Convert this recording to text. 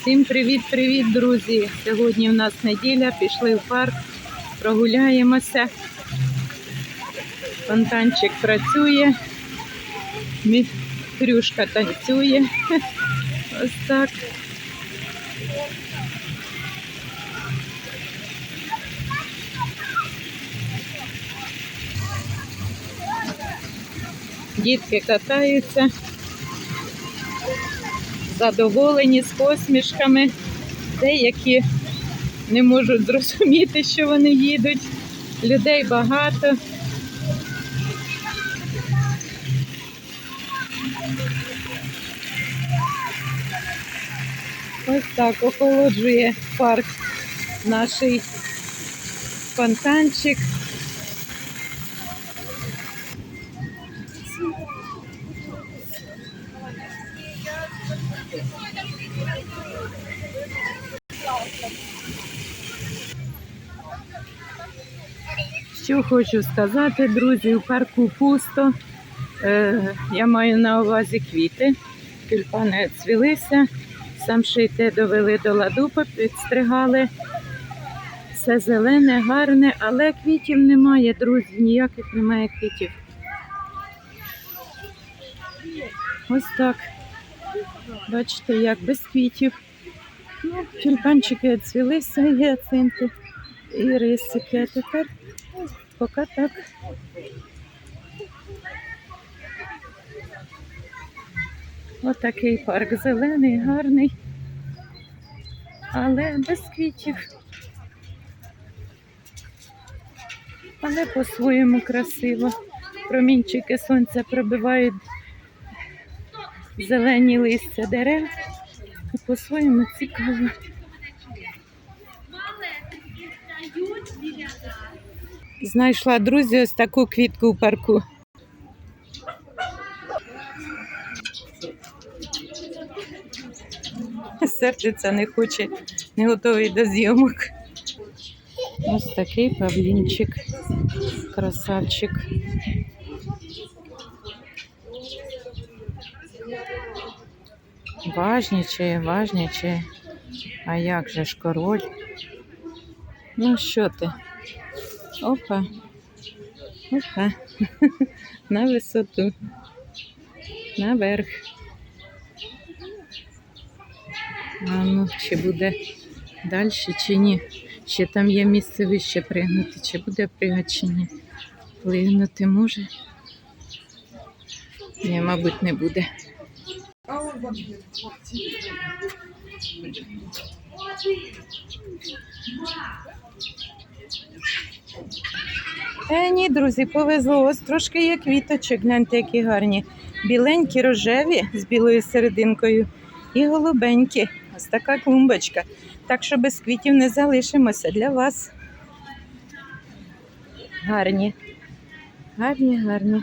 Всім привіт-привіт, друзі! Сьогодні в нас неділя, пішли в парк, прогуляємося. Фонтанчик працює, Хрюшка танцює. Ось так. Дітки катаються, задоволені з посмішками. Деякі не можуть зрозуміти, що вони їдуть. Людей багато. Ось так охолоджує парк наш фонтанчик. Що хочу сказати, друзі, у парку пусто. Е, я маю на увазі квіти. Тюльпани цвілися, сам шийте довели до ладу, підстригали. Все зелене, гарне, але квітів немає, друзі, ніяких немає квітів. Ось так. Бачите, як без квітів. Ну, тюльпанчики цвілися, гіацинти і рисики. А тепер поки так. Отакий парк зелений, гарний, але без квітів. Але по-своєму красиво. Промінчики сонця пробивають зелені листя дерев. І по-своєму цікаво. Знайшла друзі ось таку квітку у парку. Сердиться не хоче, не готовий до зйомок. Ось такий павлінчик, красавчик. Важнічає, важнічає. А як же ж король? Ну що ти? Опа. Опа. На висоту. Наверх. А ну, чи буде далі, чи ні? Ще там є місце вище пригнути, чи буде пригати, чи ні. Плигнути може. Ні, мабуть, не буде. Е, ні, друзі, повезло. Ось трошки є квіточок, гляньте, які гарні. Біленькі, рожеві з білою серединкою і голубенькі. Ось така клумбочка. Так що без квітів не залишимося для вас. Гарні. Гарні, гарні.